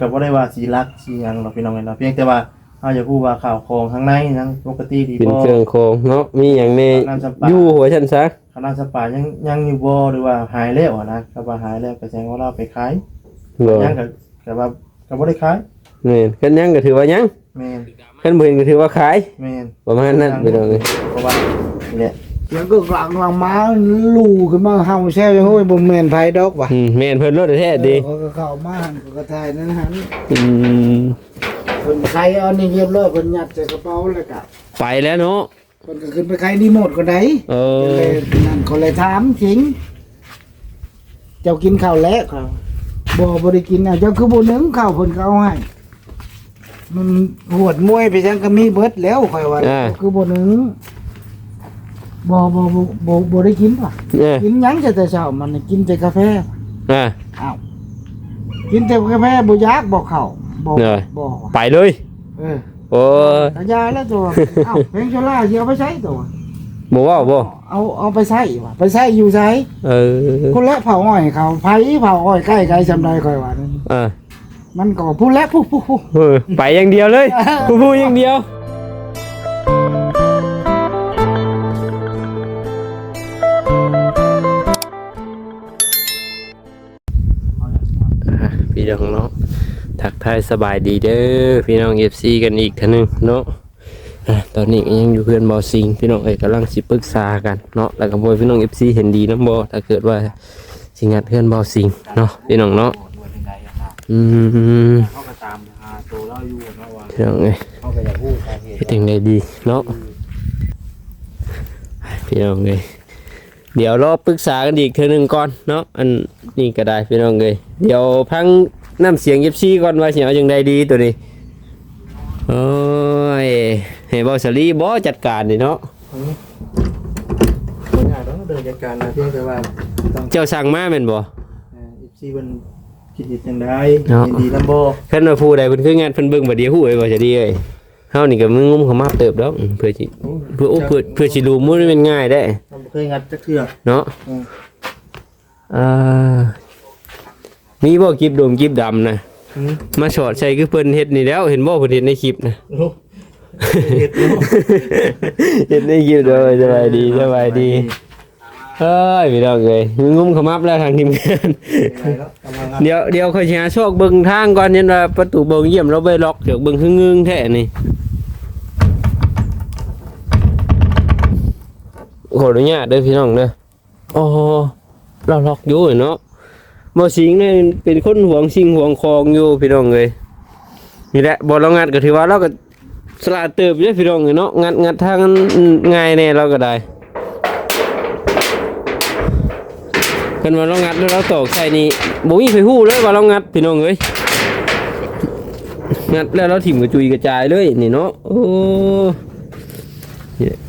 ก็บ่ได้ว่าสีรักสีหยังหรอกพี่น้องเนาะเพียงแต่ว่าเฮาจะพูดว่าข่าวของข้างในยังปกติดีเป็นบ่ เครื่องโครงเนาะมีหยังในน้ำจำปาอยู่หัวฉันซะคณะสปายังยังอยู่บ่หรือว่าหายแล้วอะนะก็ว่าหายแล้วก็แสดงว่าเราไปขายบ่ยังก็ก็ว่าก็บ่ได้ขายแม่นคันยังก็ถือว่ายังแม่นคันบ่เห็นก็ถือว่าขายแม่นประมาณนั้นพี่น้องเอ้ยเพราะว่านี่แหละ เสียงก็กลางหลังม้าลู่ขึ้นมาเฮาแซ่บโอ้ยบ่แม่นไผดอกว่ะอืมแม่นเพิ่นรถแท้ดีเขาก็เข้ามาหันเขาก็ถ่ายนั่นหันอืมเพิ่นใครเอานี่เรียบร้อยเพิ่นยัดใส่กระเป๋าแล้วก็ไปแล้วเนาะเพิ่นก็ขึ้นไปใครนี่หมดก็ได้เอก็อเลยนั่นเขาเลยถามสิง เจ้ากินข้าวแล้วครับบ่บ่ได้กินอะเจ้าคือบ่นึ่งข้าวเพิ่นก็เอาให้มันหวดมวยไปจังก็มีเบิดแล้วค่อยว่าอ่าคือบ่นึ่ง บ่บ่บ่บ่บ่ได้กินป่ะเออกินหยังจะแต่เช้ามันน่ะกินแต่กาแฟอะอ้าวกินแต่กาแฟบ่อยากบ่เข้าบ่เออ บ่ไปเลย เออโอ้ยกระยาแล้วตัวเอ้าเพลงโซล่าสิเอาไปใช้ตัวบ่เว้าบ่เอาเอาไปใช้ว่ะไปใช้อยู่ใช้เออผู้และเผาอ้อยเขาไผเผาอ้อยใกล้ไกลจำได้ค่อยว่านั่นอะมันก็ผู้และผู้ผู้ผู้เออไปอย่างเดียวเลยผู้ผู้อย่างเดียว พี่น้องเนาะทักทายสบายดีเด้อพี่น้อง FC กันอีกเท่านึงเนาะอะตอนนี้ก็ยังอยู่เพื่อนบอซิงพี่น้องเอ้ยกำลังสิปรึกษากันเนาะแล้วก็บอยพี่น้อง FC เห็นดีนะบอถ้าเกิดว่าสิงัดเพื่อนบอซิงเนาะพี่น้องเนาะอืมเขาก็ตามหาตัวเราอยู่เนาะว่าพี่น้องเอ้ยเขาก็อยากพูดสาเหตุเฮ็ดจังไดดีเนาะพี่น้องเอ้ย เดี๋ยวรอปรึกษากันอีกเทื่อหนึงก่อนเนาะอันนี้ก็ได้พี่น้องเอ้ยเดี๋ยวพังน้ำเสียงเย็บซี่ก่อนว่าสิเอาจังไดดีตัวนี้โอ้ยให้บ่สลีบ่จัดการนี่เนาะคนอยากต้องเดินจัดการนะเพียงแต่ว่าต้องเจ้าสั่งมาแม่นบ่เอ่อ14เพิ่นคิดเห็นจังได๋เนาะเห็นดีนำบ่คันว่าผู้ใดเพิ่นคืองานเพิ่นเบิ่งบ่เดียวฮู้ไว้บ่จะดีเอ้ย เฮานี่ก็มึงงุ้มเข้ามาเติบดอกอืมเพื่อสิเพื่อโอ้เพื่อเพื่อสิรู้มื้อมันง่ายได้เราบ่เคยงัดจักเทื่อเนาะอืมอ่ามีบ่กิบดมกิบดำนะอืมมาสอดใส่คือเพิ่นเฮ็ดนี่แล้ว เห็นบ่เพิ่นเฮ็ดในคลิปนะ โอ้เฮ็ดเนาะเฮ็ดในคลิปเด้อสบายดีสบายดี เฮ้ยพี่น้องเอ้ยมีงุ้มขมับแล้วทางทีมงานเป็นไรแล้วกำลังงัดเดี๋ยวเดี๋ยวค่อยสิหาโชคเบิ่งทางก่อนยันว่าประตูเบิ่งเยี่ยมเราไปล็อกเดี๋ยวเบิ่งคืองึงแท้นี่ขออนุญาตเด้อพี่น้องเด้ออ๋อเราล็อกอยู่เนาะบ่สิงเนี่ยเป็นคนหวงสิ่งหวงของอยู่พี่น้องเอ้ยนี่แหละบ่เรางัดก็ถือว่าเราก็สละเติบเด้อพี่น้องเอ้ยเนาะงัดงัดทางนั้นง่ายแน่เราก็ได้ กันว่าเรางัดแล้วเราตอกใส่นี่บ่มีไฟฮู้เลยว่าเรางัดพี่น้องเอ้ยงัดแล้วเราถิ่มกระจุยกระจายเลยนี่เนาะโอ้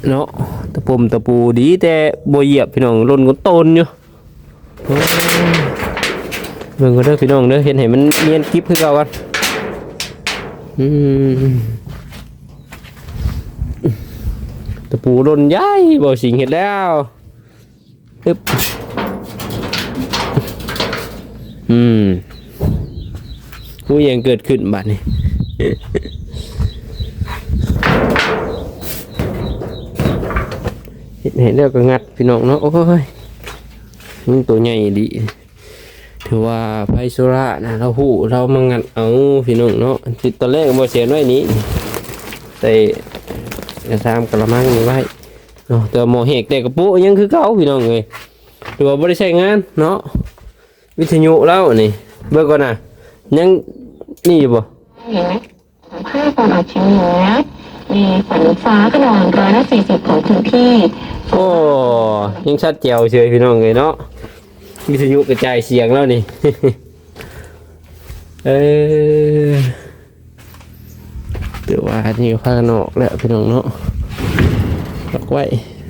เนาะตะปมตะปูดีแต่บ่เหยียบพี่น้องล่นก็ตนอยู่เบิ่งก็เด้อพี่น้องเด้อเห็นให้มันเนียนคลิปคือเก่ากันอืมตะปูล่นใหญ่บ่สิงเห็ดแล้วอึ๊บ อืมผู้ยังเกิดขึ้นบัดนี้เห็นเห็นแล้วก็งัดพี่น้องเนาะโอ้ยมันตัวใหญ่ดีถือว่าไพโซระนะเราหูเรามางัดเอาพี่น้องเนาะติดตอนแรกบ่เสียนไว้นี้แต่กระซามกระมังนี่ไว้เนาะแต่หมอเฮกแต่กระปุกยังคือเก่าพี่น้องเลยถือว่าบ่ได้ใช้งานเนาะ วิทยุแล้วนี่เบิกก่อนนะยังนี่อยู่บ่เห็นไหมภาคตะวันออกเฉียงเหนือมีฝนฟ้าขนองร้อยละสี่สิบของพื้นที่โอ้ยังชัดแจ๋วเฉยพี่น้องเลยเนาะวิทยุกระจายเสียงแล้วนี่ เออเดี๋ยวว่านี่ก็พากันออกแล้วพี่น้องเนาะล็อกไว้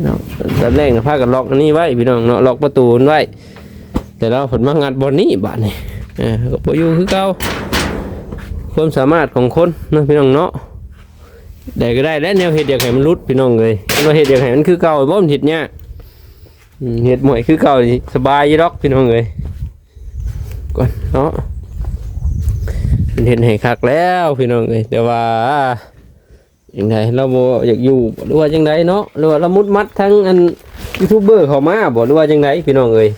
เนาะตอนแรกนะพากันล็อกอันนี้ไว้พี่น้องเนาะล็อกประตูมันไว้ แต่เราผลมางัดบอนนี้บาดนี่เออก็ปอยู่คือเก่าความสามารถของคนนะพี่น้องเนาะได้ก็ได้แล้วแนวเห็ดอยากให้มันรุดพี่น้องเลยเราเห็ดอยากให้มันคือเก่าบ่มันเห็ดเนี่ยเห็ดหมวยคือเก่าสบายยี่ดอกพี่น้องเลยก่อนเนาะเป็นเห็นให้คักแล้วพี่น้องเอ้ยแต่ว่าอย่างไรเราบอยากอยู่บ่หรือว่าจังไดเนาะหรือว่าเรามุดมัดทั้งอันยูทูบเบอร์เขามาบ่หรือว่าจังไดพี่น้องเอ้ย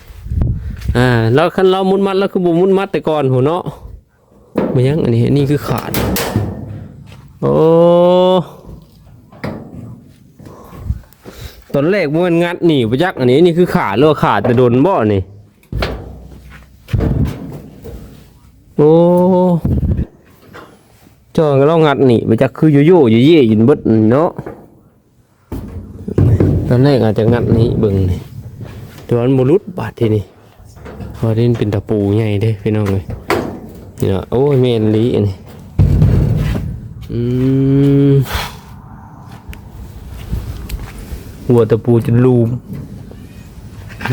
อ่าแล้วคันเรามุดมัดแล้วคือบ่มุดมัดแต่ก่อนหัวเนาะมันยังอันนี้นนี้คือขาด โอ้ตอนแรกมันงัดหนีไปจักอันนี้นี่คือขาดหรือว่าขาดแต่โดนบ่อนี่โอ้จอก็เรางัดหนีไปจักคือโยโย่อยู่เย่ยินบดนี่เนาะตอนแรกอาจจะงัดนี้เบิ่งนี่ต่ว่ามันบรุษบาดทีนี่ พอนี่เป็นตะปูใหญ่เด้พี่น้องเลยนี่เนาะโอ้ยแม่นลีอันนี้อืมหัวตะปูจะลูม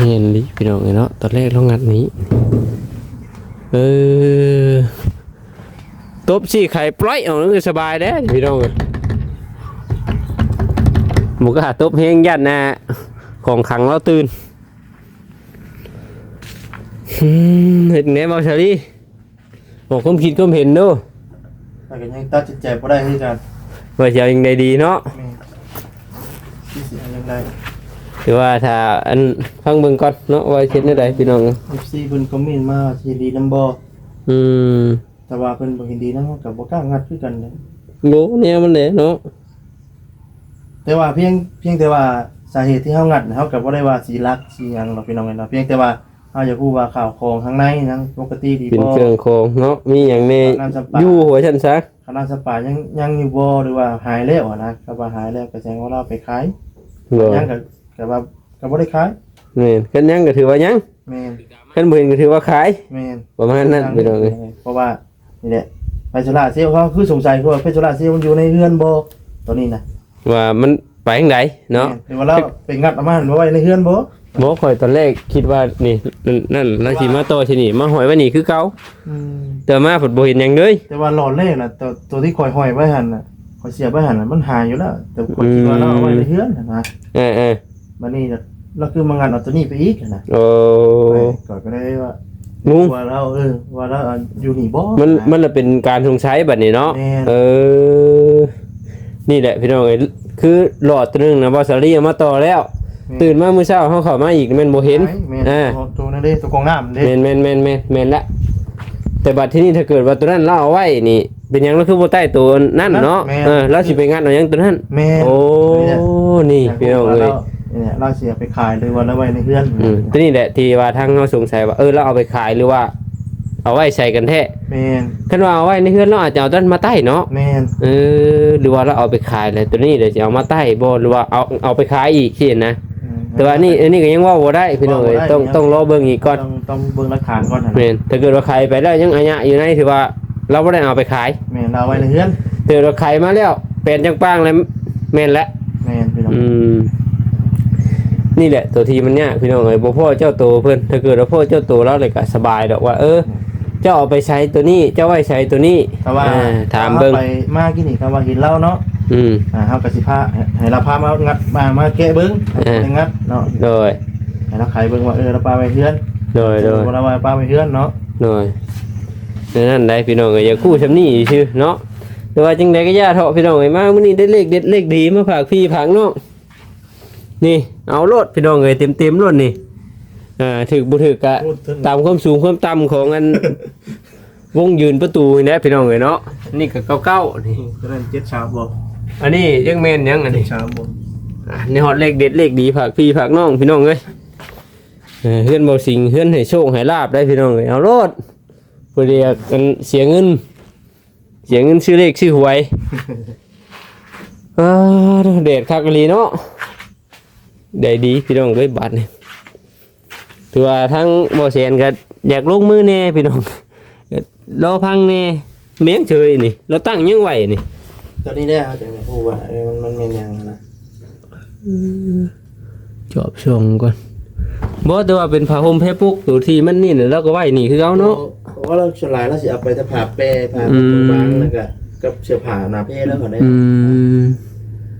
เห็นดิพี่น้องเอ้ยเนาะตอนแรกเรางัดนี้ เออตบสี่ไข่ปล่อยเอานั่นคือสบายเด้พี่น้องเอ้ยหมูกระหาตบเฮงยันนะของขังเราตื่น เห็นไงบอชาลีบอกความคิดความเห็นเด้วยแต่ก็ยังตัดสินใจบ่ได้คือกันว่าจะเอายังไงดีเนาะแม่ที่สิเอายังไงถือว่าถ้าอันฟังเบิ่งก่อนเนาะว่าเช็ดได้ใดพี่น้อง FC เพิ่นคอมเมนต์มาว่าสิดีนํบ่อืมแต่ว่าเพิ่นบ่เห็นดีนำก็บ่กล้างัดคือกันเด้โหเนี่ยมันแหละเนาะแต่ว่าเพียงเพียงแต่ว่าสาเหตุที่เฮางัดน่ะเฮาก็บ่ได้ว่าสิรักสิหยังหรอกพี่น้องเอ้ยเนาะเพียงแต่ว่า เฮาอยากรู้ว่าข่าวของข้างในนั้นปกติดีเป็นบ่ เครื่องของเนาะมีอย่างในน้ำจำปา อยู่หัวฉันซะคณะสปายังยังอยู่บ่หรือว่าหายแล้วอะนะก็ว่าหายแล้วก็แสดงว่าเราไปขายบ่ยังก็ก็ว่าก็บ่ได้ขายแม่นคันยังก็ถือว่ายังแม่นคันบ่เห็นก็ถือว่าขาย แม่น ประมาณนั้นพี่น้องเอ้ยเพราะว่านี่แหละไฟโซล่าร์เซลล์เขาคือสงสัยว่าไฟโซล่าร์เซลล์มันอยู่ในเรือนบ่ตัวนี้นะว่ามันไปทางใดเนาะแม่หรือว่าเราไปงัดเอามาหันมาไว้ในเรือนบ่ บ่ข่อยตอนแรกคิดว่านี่นั่นนั่นเราสิมาต่อที่นี่มาหอยไว้นี่คือเก่าอืมแต่มาฝนบ่เห็นหยังเลย แต่ว่าหลอดแรกน่ะตัวตัวที่คอยห้อยไว้หั่นน่ะคอยเสียบไว้หั่นน่ะมันหายอยู่แล้ว แต่คนคิดว่าเราเอาไว้ในเรือนน่ะนะเออเออบัดนี้น่ะเราคือมางานเอาตัวนี้ไปอีกน่ะโอ้ก่อนก็ได้ว่างูว่าเราเออว่าเราอยู่นี่บ่มันมันละเป็นการสงสัยบัดนี้เนาะแม่น เออ นี่แหละพี่น้องเอ้ยคือหลอดตัวหนึงนะบอสซารี่เอามาต่อแล้ว ตื่นมาเมื่อเช้าเขาเข้ามาอีกแม่นบ่เห็นแม่นอ่าตัวนั่นเด้ตัวกองน้ำเด้แม่นแม่นแม่นแม่นแม่นละแต่บัดที่นี่ถ้าเกิดว่าตัวนั้นเราเอาไว้นี่ เป็นหยังเราคือบ่ใต้ตัวนั่นเนาะเออเราสิไปงัดเอาหยังตัวนั้นแม่นโอ้นี่พี่น้องเอ้ยเนี่ยเราเสียไปขายเลยวันละไว้ในเพื่อนอืมตัวนี้แหละที่ว่าทางเราสงสัยว่าเออเราเอาไปขายหรือว่าเอาไว้ใส่กันแท้แมนคันว่าเอาไว้ในเฮือนเราอาจจะเอาต้นมาใต้เนาะแมนเออหรือว่าเราเอาไปขายเลยตัวนี้เดี๋ยวจะเอามาใต้บ่หรือว่าเอาเอาไปขายอีกที่นะ แต่ว่านี่อันนี้ก็ยังว่าบ่ได้พี่น้องเอ้ยต้องต้องรอเบิ่งอีกก่อนต้องต้องเบิ่งหลักฐานก่อนนะแม่นถ้าเกิดว่าขายไปแล้วยังอัญะอยู่ในถือว่าเราบ่ได้เอาไปขายแมนเราไว้ในเพื่อนแต่เราขายมาแล้วเป็นจังป้างแล้วแม่นแล้วแมนพี่น้องอืมนี่แหละตัวทีมันเนี่ยพี่น้องเอ้ยบ่พ่อเจ้าโตเพิ่นถ้าเกิดว่าพ่อเจ้าโตแล้วเลยก็สบายดอกว่า เออเจ้าเอาไปใช้ตัวนี้เจ้าไว้ใช้ตัวนี้แต่ว่าอ่ถามเบิ่งไปมากี่นี่คำว่าเห็นเล่าเนาะ อืม อ่าเฮาก็สิพาให้เราพามางัดมามาแกะเบิ่งเออ ให้งัดเนาะโดย ให้เราขายเบิ่งว่าเออเราปาไว้เพื่อนโดย โดย เราปาไว้เพื่อนเนาะหน่อยนั่นได้พี่น้องเอ้ยอย่าคู่ชำนี่ชื่อเนาะแต่ว่าจังไดก็ย่าเถาะพี่น้องเอ้ยมามื้อนี้ได้เลขเด็ดเลขดีมาฝากพี่ผางน้องนี่เอาโลดพี่น้องเอ้ยเต็มๆโลดนี่อ่าถึกบ่ถึกกะพูดถึงตามความสูงความต่ำของอัน วงยืนประตูนี่นะพี่น้องเอ้ยเนาะนี่ก็เก้าๆนี่จะได้เจ็ดชามบ่ อันนี้ยังแม่นยังอันนี้ชามบ่อะนี่ฮอดเลขเด็ดเลขดีฝากพี่ฝากน้องพี่น้องเอ้ยเออเฮือนบ่สิงเฮือนให้โชคให้ลาบได้พี่น้องเอ้ยเอาโลดเพื่อเรียกกันเสียเงิน เสียเงินซื้อเลขซื้อหวยอ่าเดดคักอีหลีเนาะได้ดีพี่น้องเอ้ยบาทนี่ถือว่าทั้งบ่แสนก็อยากลงมือแน่พี่น้องก็รอพังแน่เมียงเฉยนี่เราตั้งยังไหวนี่ ตัวนี้ได้เขาจะพูดว่าเออมันมันแม่นยังนะจอบชงก่อนบ่แต่ว่าเป็นผ้าห่มแพรปุกตัวที่มันนี่น่ะแล้วก็ไว้นี่คือเอาเนาะเพราะว่าเราฉลาดเราสิเอาไปถ้าผ่าแปรผ่าอืมตัวบางแล้วก็กับเสื้อผ้าหนาเพแล้วก็ได้อืม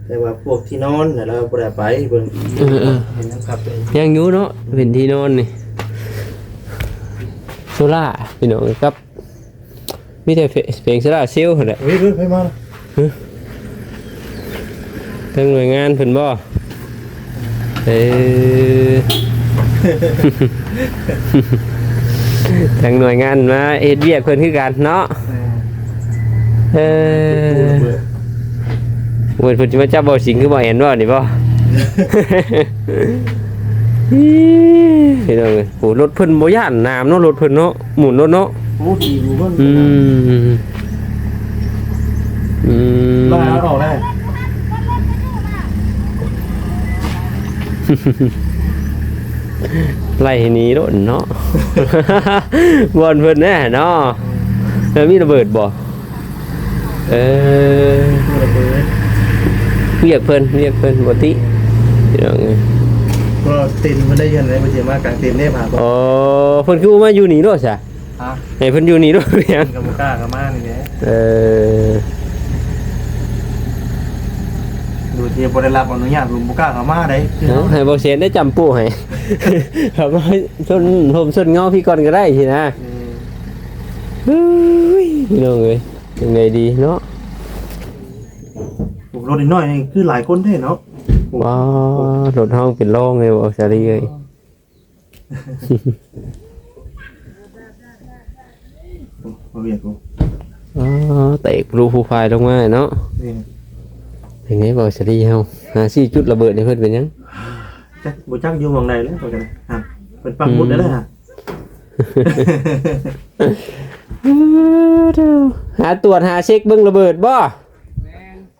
แต่ว่าพวกที่นอนน่ะเราบ่ได้ไปเบิ่งเออเออเห็นนะครับเป็นยังอยู่เนาะเป็นที่นอนนี่โซล่าพี่น้องครับมีแต่เพลงสลาเซลล์หั่นแหละเฮ้ยเฮ้ยไปมา ทั้งหน่วยงานเพิ่นบ่เออทางหน่วยงานมาเฮ็ดเวียกเพิ่นคือกันเนาะเออเพิ่นเพิ่นสิมาจับบ่สิงคือบ่เห็นบ่นี่บ่พี่น้องเอ้ยโหรถเพิ่นบ่ย่านน้ำเนาะรถเพิ่นเนาะหมุนรถเนาะโอ้ดีดูเพิ่นอืมอื มบ้าเอาออกได้ไล่ให้หนี้รถเนาะวอนเพิ่นแน่เนาะแล้วมีระเบิดบ่เออเรียกเพิ่นเรียกเพิ่นบ่ติพี่น้องเอ้ยก็เต็นมันได้ยันเลยมันเสียมากกลางเต็นได้ผ่าบ่อ๋อเพิ่นคือมาอยู่นี่เนาะซะฮะให้เพิ่นอยู่นี่เนาะเพียงกับบุก้ากับมานี่แหละเออ ดูที่บ่ได้รับอนุญาตลุงบุก้ากับมาได้คือเอาให้บ่เสียนได้จำปูให้ ครับว่าชนผมชนเงาพี่ก่อนก็ได้สินะเฮ้ยพี่น้องเอ้ยยังไงดีเนาะโอ้รถนิดหน่อยนี่คือหลายคนแท้เนาะว้ารถห้องเป็นโล่งเลยบอกสารีเลยบ่เวียดกูอ๋อเตะรูฟูไฟลงมาเนาะนี่ เป็นไงบอกสารีเฮาหาซี่จุดระเบิดในเพิ่นเป็นหยังจักบ่จักอยู่หม่องใดแล้วว่ากันฮะเพิ่นปักหมุดได้แล้วฮะหาตรวจหาเช็คเบิ่งระเบิดบ่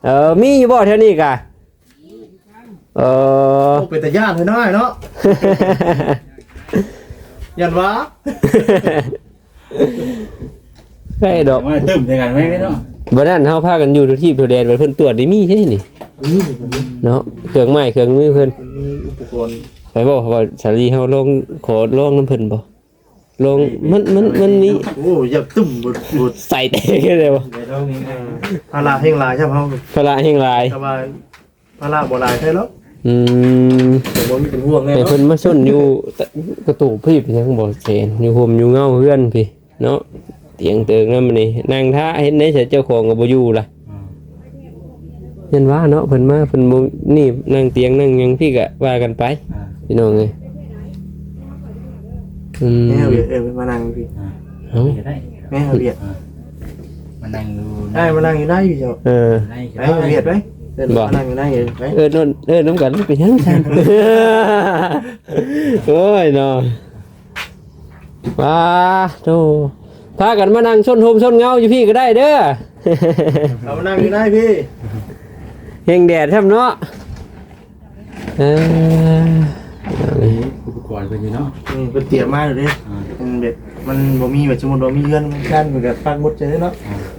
เออมีอยู่บ่แถวนี้กะเออโอ้เป็นตาญาติให้น้อยเนาะยันวะใช่ดอก มาตึมในกันไว้เนาะ บ่นั้นเฮาพากันอยู่ทุกที่ทุกแดนไว้เพิ่นตรวจได้มีใช่นี่นี่มันมีเนาะเครื่องไม้เครื่องมือเพิ่นอุปกรณ์ไปบอกว่าสาลีเฮาลงขอลองน้ำเพิ่นบ่ลงมันมันมันมีโอ้อยากตุ่มบ่บ่ใส่เตะกันเลยบ่เดี๋ยวเรามีไงพาราเฮงหลายใช่เฮาพละแห่งหลายแต่ว่าพาราบ่หลายใช่แล้วอืมแต่บ่มีเป็นห่วงแน่ให้เนาะเพิ่นมาชนอยู่ตะกระตูพี่ไปยังบ่เซนอยู่ห่มอยู่เงาเฮือนพี่เนาะ เตียงเติงนำนี่นั่งท่าเห็นได้เจ้าของก็บ่อยู่ล่ะยันว่าเนาะเพิ่นมาเพิ่นบ่นี่นั่งเตียงนั่งหยังพี่ก็ว่ากันไปพี่น้องเอ้ยอืมแม่เวียดเออมานั่งพี่เอ้าได้แม่เวียดมานั่งดูได้มานั่งอยู่ได้อยู่เจ้าเออได้ไอ้เวียดไหมเดินมานั่งอยู่ได้อยู่ไหมเออนนเออน้ำกันเป็นยังไงโอ้ยเนาะว้าโธ่ พากันมานั่งชนโฮมชนเงาอยู่พี่ก็ได้เด้อเอามานั่งอยู่ได้พี่เฮงแดดทำเนาะเอออุปกรณ์เป็นอยู่เนาะนี่เป็นเตรียมมาเลยดิมันแบบมันบ่มีแบบสมมุติว่ามีเงินกันเหมือนกับปักหมดใจเนาะ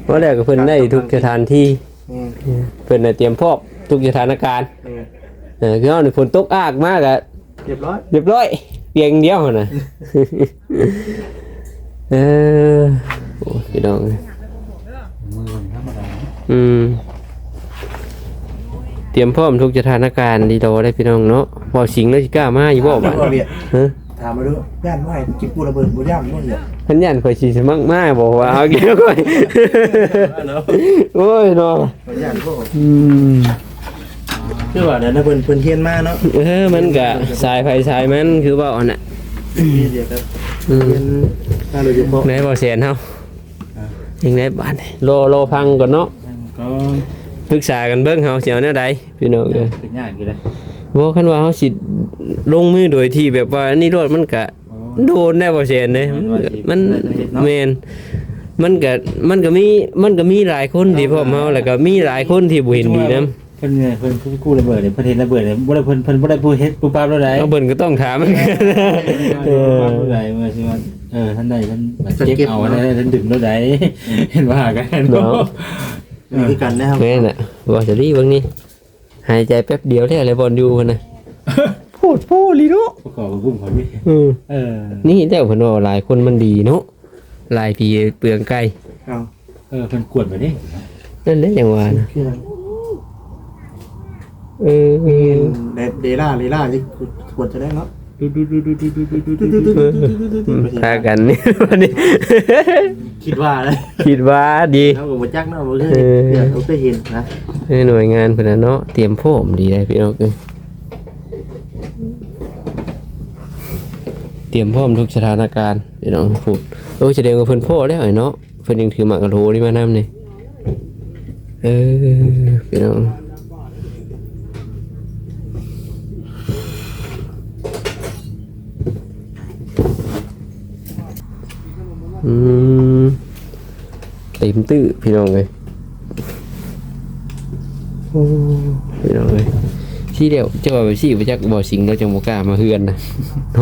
เพราะแรกก็เพิ่นได้ทุกสถานที่นี่เพิ่นได้เตรียมพร้อมทุกสถานการณ์นี่เออคือเอาในฝนตกอากมากอะเรียบร้อยเรียบร้อยเพียงเดียวหั่นน่ะ เออโอ้ยพี่น้องมือธรรมดาอืม เตรียมพร้อมทุกสถานการณ์ดีโดได้พี่น้องเนาะพอสิงแล้วสิกล้ามาอยู่บ่บ้านเวียดฮะถามมาดูย่านว่าจิบปูระเบิดบ่ย่านบ่เนี่ยพันยันข่อยสิสมักมาบอกว่าเอาเกี่ยวก่อยโอ้ยเนาะบ่ย่านบ่อืมคือว่าเดี๋ยวนะเพิ่นเพิ่นเฮียนมาเนาะเออมันก็สายไฟสายมันคือว่าอ่อนน่ะมีเดียวครับอืมเฮียน มาโดยเฉพาะไหนบ่แสนเฮายังไงบ้านรอรอพังก่อนเนาะก็ปรึกษากันเบิ่งเฮาสิเอาแนวใดพี่น้องเอ้ยเป็นยากอยู่เลยบ่คันว่าเฮาสิลงมือโดยที่แบบว่าอันนี่รถมันก็โดนได้บ่แสนเด้มันก็มันแม่นมันก็มันก็มีมันก็มีหลายคนที่พร้อมเฮาแล้วก็มีหลายคนที่บ่เห็นดีนํเพิ่นเนี่ยเพิ่นผู้กู้ระเบิดเนี่ยเพิ่นเห็นระเบิดเนี่ยบ่ได้เพิ่นเพิ่นบ่ได้ผู้เฮ็ดผู้ปราบแล้วได้เอาเบิ่นก็ต้องถามมันกันเออผู้ใดเมื่อสิว่า เออท่านใดท่านเก็บเอาได้ท่านดึงแล้วได้เห็นว่ากันเนาะนี่คือกันนะครับแม่น่ะว่าจะรีบเบิ่งนี่หายใจแป๊บเดียวแล้วอะไรบอลอยู่พุ่นน่ะพูดพูดลีเนาะประกอบกับกลุ่มของพี่อือเออ นี่แล้วเพิ่นว่าหลายคนมันดีเนาะหลายปีเปลืองไก่เอาเออเพิ่นกวดไปดินั่นแหละอย่างว่านะคือเออเออเดเดล่าเดล่าที่ควรจะได้เนาะ พากันนี่วันนี้ คิดว่าเลยคิดว่าดีเขาก็บ่จักเนาะบ่เคยเห็นเดี๋ยวเขาเคยเห็นนะหน่วยงานพิ่นน่ะเนาะเตรียมพร้อมดีเลยพี่น้องเอ้ยเตรียมพร้อมทุกสถานการณ์พี่น้องพูดโอ้ยแสดงว่าเพิ่นพ่อแล้วไอ้เนาะเพิ่นยังถือหมากกะโหลนี่มานํนี่เออพี่น้อง อืมเต็มตื้อพี่น้องเลยโอ้พี่น้องเลยที่เดียวเจ้าว่าไปซี่ไปจักบ่อสิงเราจังบ่กล้ามาเฮือนนะโน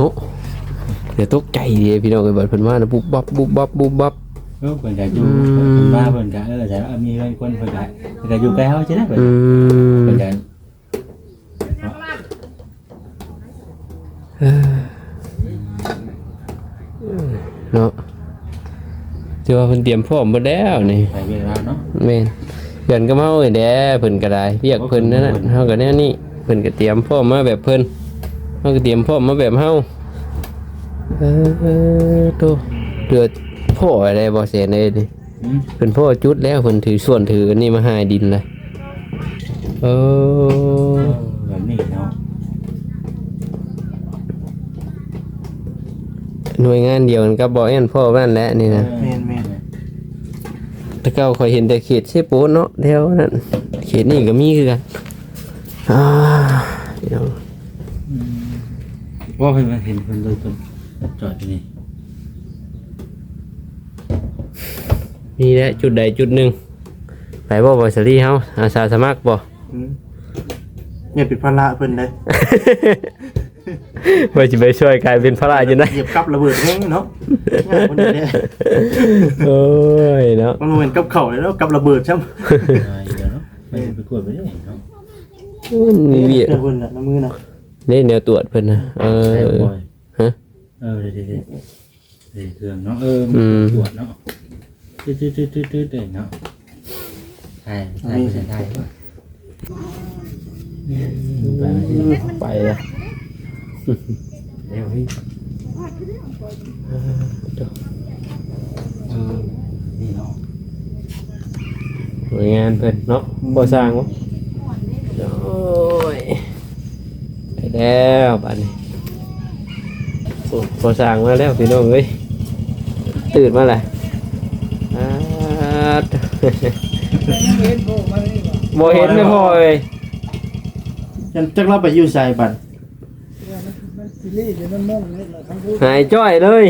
เดี๋ยวตกใจดีพี่น้องเลยบอกเพิ่นว่านะปุ๊บบับปุ๊บบับปุ๊บบับเออเพิ่นก็อยู่เพิ่นว่าเพิ่นก็เออแต่ว่ามีคนเพิ่นก็เพิ่นก็อยู่ใกล้เฮาใช่ไหมเพิ่นอืมเพิ่นก็เถือว่าเพิ่นเตรียมพร้อมหมดแล้วนี่ไปเวลาเนาะแม่นเพื่อนก็มาเอ้ยแด้เพิ่นก็ได้เรียกเพิ่นนั่นน่ะเฮาก็แน่นี่เพิ่นก็เตรียมพร้อมมาแบบเพิ่นเฮาก็เตรียมพร้อมมาแบบเฮาเออโตเดือดพ่ออะไรบ่เสียเลยนี่อืมเพิ่นพ่อจุดแล้วเพิ่นถือส่วนถืออันนี้มาหายดินเลยเออแบบนี้เนาะหน่วยงานเดียวกันกับบ่แอนพ่อบ้านแหละนี่นะแม่น แม่นแต่เก่าข่อยเห็นแต่เขตเชโปนเนาะแถวนั้นเขตนี้ก็มีคือกันอ่าพี่น้องว่าเพิ่นมาเห็นเพิ่นเลยเพิ่นจอดอยู่นี่มีแหละจุดใดจุดหนึ่งไปบ่บ่สลีเฮาอาสาสมัครบ่อืมเนี่ยเป็นภาระเพิ่นเลยว่าสิไปช่วยกลายเป็นพระราชนะเหยียบกับระเบิดแห้งเนาะ งานคนเดียวเนี่ยโอ้ยเนาะมันเหมือนกับเข่าเลยเนาะกับระเบิดใช่ไหมอ่าเดี๋ยวเนาะไปไปกวดไปได้เนาะมีเวียเดี๋ยวเพิ่นน่ะน้ำมือน่ะเล่นแนวตรวจเพิ่นนะเอใช่อบ่อยฮะเออเดี๋ยวเดี๋ยวเดี๋ยวเครื่องเนาะเอออืมตรวจเนาะตืดตืดตืดตืดตืดเลยเนาะใช่ใช่ใช่ใช่ป่ะไปเลยเดี๋ยวพี่เออ นี่เนาะหน่วยงานเพิ่นเนาะบ่สร้างวะโอ้ยไปแล้วบัดนี้โอ้บ่สร้างมาแล้วพี่น้องเอ้ยตื่นมาแล้วบ่เห็นไม่พอเอ้ยจันจักเราไปอยู่ใส่บัตร ซีรีส์เดี๋ยวมันมุ่งนี่แหละทั้งพูดหายจ้อยเลย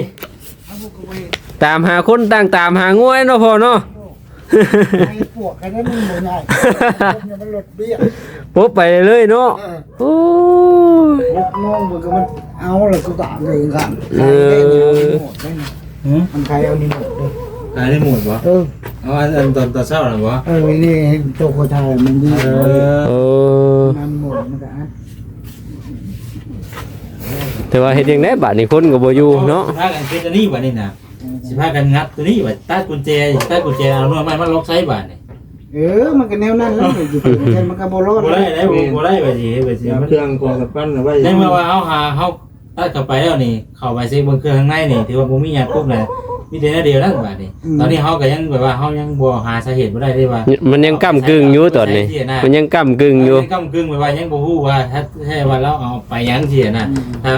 ทั้งพูดก็บ่เห็นตามหาคนต่างตามหางวยเนาะพ่อเนาะ ไอ้พวกกันนั้นมันบ่ง่ายผมเนี่ยมันลดเบี้ยปุ๊บไปเลยเนาะเออโอ้ยพวกน้องมันก็มันเอาแล้วก็ตามเลยกันเออหืมมันใครเอานี่หมดเลยขายได้หมดวะเออเอาอันอันตอนตอนเช้าหรอวะเออนี่โตโคไทยมันดีเออโอ้มันหมดมันก็อัด แต่ว่าเฮ็ดจังได๋บัดนี้คนก็บ่อยู่เนาะสิพากันเป็นอันนี้วะนี่นะสิพากันงัดตัวนี้วะตัดกุญแจตัดกุญแจเอาหน่วยไม้มาล็อกไซส์บาทนี่เออมันก็แนวนั้นแล้วอยู่แต่มันก็บ่รอดบ่ได้ได้บ่บ่ได้ไปสิไปสิเดี๋ยวมันเครื่องกองกับปั้นเอาไว้ได้มาว่าเฮาหาเฮาตัดเข้าไปแล้วนี่เข้าไปซิบนเครื่องข้างในนี่ถือว่าบ่มีหยังปุ๊บน่ะ มีแต่นาเดียวนั่นบาดนี่ตอนนี้เฮาก็ยังแบบว่าเฮายังบ่หาสาเหตุบ่ได้เลยว่ามันยังก้ำกึ่งอยู่ตอนนี้ มันยังก้ำกึ่งอยู่ ยังก้ำกึ่งแบบว่ายังบ่ฮู้ว่าถ้าแท้ว่าเราเอาไปหยังสิน่ะถ้า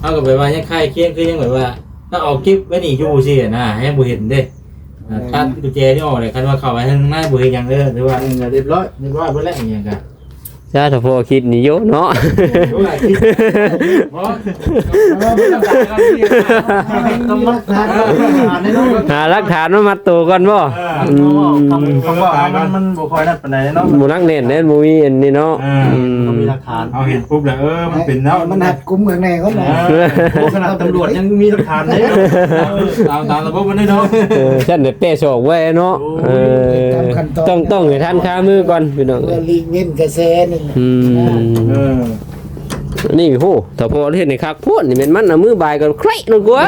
เฮาก็แบบว่ายังคล้ายเคียงคือยังแบบว่าถ้าเอาคลิปไว้นี่อยู่สิน่ะให้บ่เห็นเด้อ่าตัดกุญแจนี่ออกเลยคันว่าเข้าไปทางในบ่เห็นหยังเด้อหรือว่าเออเรียบร้อยเรียบร้อยเบิดแล้วอีหยังก็ จ้าถ้าพอคิดนี่เยคลิปเพราะเนาทานทานในน้องหาหลักฐานมามัดตัวก่อนบ่คำคำว่มันมันบ่ค่อยนั่นปานใดเนาะหมูนักเน็ตเน็ตหมูมีอันนี่เนาะอืมมีหลักฐานเอาเห็นปุ๊บแล้วเออมันเป็นเนาะมันหัดกุมข้างในเขาหน่อยโอ้ขนาดตำรวจยังมีหลักฐานเลยตามตามระบบมันได้เนาะเออฉันเนี่ยเตะศอกไว้เนาะเออต้องต้องให้ท่านค้ามือก่อนพี่น้องเพื่อลีกเว้นกระแสนี่อืมเออนี่โหถ้าพอเฮ็ดในคักโพดนี่แม่นมันเอามือบายกันใครนึกว่า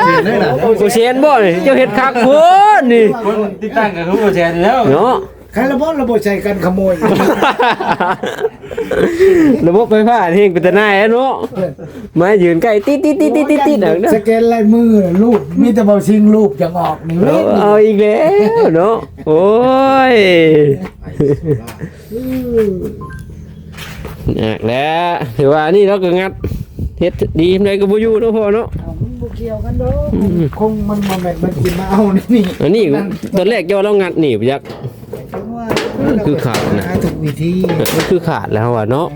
กูเซียนบ่นี่เจ้าเฮ็ดคักโพดนี่คนติดตั้งกับเขาก็แชร์แล้วเนาะใครระบบระบบใช้กันขโมย ระบบไฟฟ้านี่เป็นตาหน้าแเนาะมายืนใกล้ติดติดติดติดติดติดเด้อเด้อสแกนลายมือรูปมีแต่เบาซิงรูปจังออกนี่เว้ยเอาอีกแล้วเนาะโอ้ย หนักแล้วถือว่านี่เราก็งัดเฮ็ดดีทำไดก็บ่อยู่เนาะพ่อเนาะ เอามันบ่เกี่ยวกันเด้อคงมันมาแม่นมันกินมาเอานี่อันนี้ตอนแรกย่อเรางัดนี่ไปยักถึงว่าคือขาดน่ะหถูกวิธีมันคือขาดแล้วอะเนาะ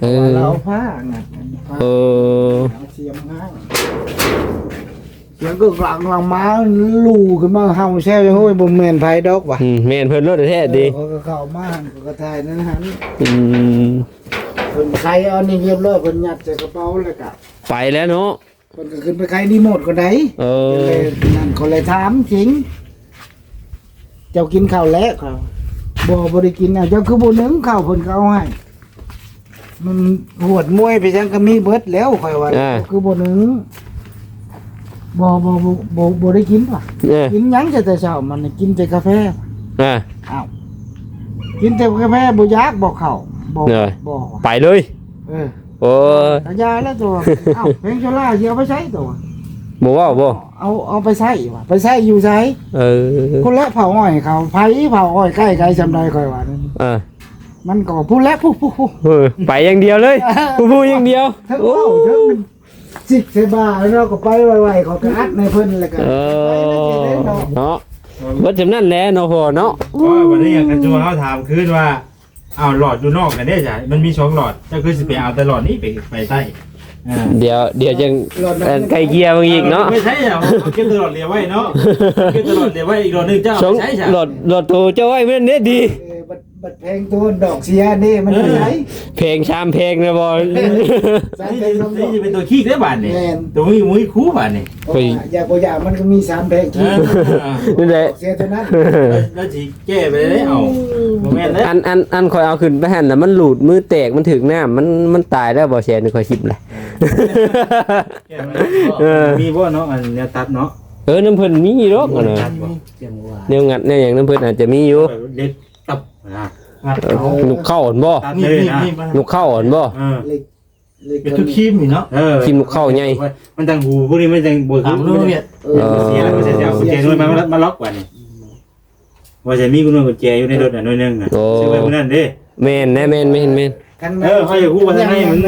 เออเราเอาผ้างัดมันผ้าเออเอาเสียมห้าง เสียงก็กลางหลังม้าลู่ขึ้นมาเฮาแช่ไปโห้ยบ่แม่นไผดอกว่ะอืมแม่นเพิ่นรถแท้ดีเขาก็เข้ามาหันเขาก็ถ่ายนั่นหันอืมเพิ่นใครเอานี่เรียบร้อยเพิ่นยัดใส่กระเป๋าแล้วก็ไปแล้วเนาะเพิ่นก็ขึ้นไปใครนี่หมดก็ได้เอก็อเลยนั่นเขาเลยถามจริง เจ้ากินข้าวแล้วเขาบ่บ่ได้กินอะเจ้าคือบ่นึ่งข้าวเพิ่นก็เอาให้มันหวดมวยไปจังก็มีเบิดแล้วค่อยว่าอ่าเจ้าคือบ่นึ่ง บ่บ่บ่บ่บ่ได้กินว่ะเออกินหยังแต่แต่เช้ามันน่ะกินแต่กาแฟอะอ้าวกินแต่กาแฟบ่อยากบ่เข้าบ่เออ บ่ว่ะไปเลย เออโอ้ยกระยาแล้วตัวเอ้าเพลงโซล่าสิเอาไปใช้ตัวบ่เว้าบ่เอาเอาไปใช้ว่ะไปใช้อยู่ใช้เออคนละเผาอ้อยเขาไผเผาอ้อยใกล้ไกลจำได้ค่อยว่านั่นอะมันก็ผู้และผู้ผู้ผู้เออไปอย่างเดียวเลยผู้ผู้อย่างเดียวทั้งโอ้เว้าทั้งมัน จิกใส่บาแล้วเราก็ไปไวๆเขาก็อัดในเพิ่นแล้วก็เอไปแล้วเจได้อเนาะเนาะบ่จำนั่นแหละเนาะพ่อเนาะเพราะว่าวันนี้กันจัวเขาถามคืนว่าเอาหลอดดูนอกกันได้จ้ะมันมีสองหลอดเจ้าคือสิไปเอาแต่หลอดนี้ไปไปใต้อ่าเดี๋ยวเดี๋ยวจังหลอดเอ่อไก่เกียร์บางอีกเนาะไม่ใช่เหรอเก็บตลอดเรียไว้เนาะเก็บตลอดเรียไว้อีกหลอดหนึงเจ้าสองไม่ใช่จ้ะหลอดหลอดโทรเจ้าไว้เมื่อนี้ดีเออบัด บัดเพลงตัวดอกเสียนี่มันไปไหนเพลงชามเพลงนะบอล สายนี่เพลงต้องนี่จะเป็นตัวขี้ได้บาทนี่แม่นตัวมุ้ยมุ้ยคู่บาทนี่เพราะว่าอย่าบ่อย่ามันก็มีสามเพลงเอที่อนี่แหละเสียเท่านั้นแล้วจีแก้ไปเลยเอาโมเมนต์แล้วอันอันอันคอยเอาขึ้นไปหันแต่ะมันหลุดมือแตกมันถึงน้ำมันมันตายแล้วบอแชร์นี่คอยชิบเลยเออมีบ่เนาะอันเนี้ยตัดเนาะเออน้ำเพิ่นมีรอกอะนะตัดบ่แนวงัดแนวอย่างน้ำเพิ่นอาจจะมีอยู่เล็ก ตับนะเออนุกเข้าอ่อนบ่ตัดนี่เลยนี่นะนี่มานุกเข้าอ่อนบ่ เออ เล็กเล็กเป็นทุกครีมนี่เนาะเออกินลูกเข้าไง มันจังหูพวกนี้มันจังบวกตามรู้เวียดเออเสียแล้วมันจะเอากุญแจด้วยมามาล็อกกว่านี่ว่าจะมีกุญกุญแจอยู่ในรถอะหน่อยนึงอะซื้อไปมื้อนั้นเด้ แม่นแน่แม่นแม่นแม่นกันเออเขาอยากรู้ว่าทางในมัน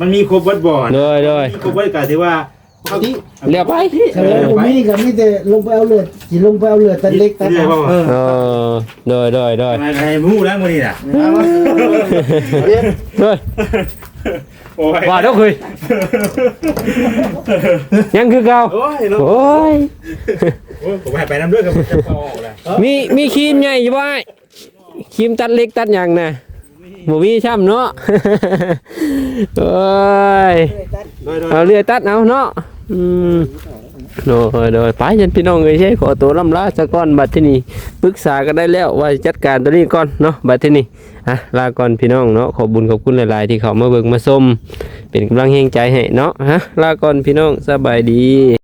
มันมีครบวัดบ่อนโดยโดยมีครบวัดกะที่ว่า เขาที่เรียกไปเออบ่มีก็มีแต่ลงไปเอาเลือดสิลงไปเอาเลือดตันเล็กตันเรียกว่าเออเออโดยโดยโดยมาใครมู้แล้วมื้อนี้น่ะเอามาเวียดโดยโอ้ยว่าเด้อคุยยังคือเก่าโอ้ยลูกโอ้ยโอ้ยผมให้ไปน้ำด้วยครับจะเอาออกแล้วมีมีครีมใหญ่อยู่บ่ไอ้ครีมตัดเล็กตัดหยังน่ะบ่มีช้ำเนาะโอ้ยโดยโดยเอาเรือตัดเอาเนาะ อืมโดยโดยไปยันพี่น้องเลยใช่ขอตัวลำลาสะก้อนบัดที่นี่ปรึกษากันได้แล้วว่าจัดการตัวนี้ก่อนเนาะบัดที่นี่อะลาก่อนพี่น้องเนาะขอบบุญขอบคุณหลาย ๆ ที่เขามาเบิ่งมาชมเป็นกำลังแห่งใจให้เนาะฮะลาก่อนพี่น้องสบายดี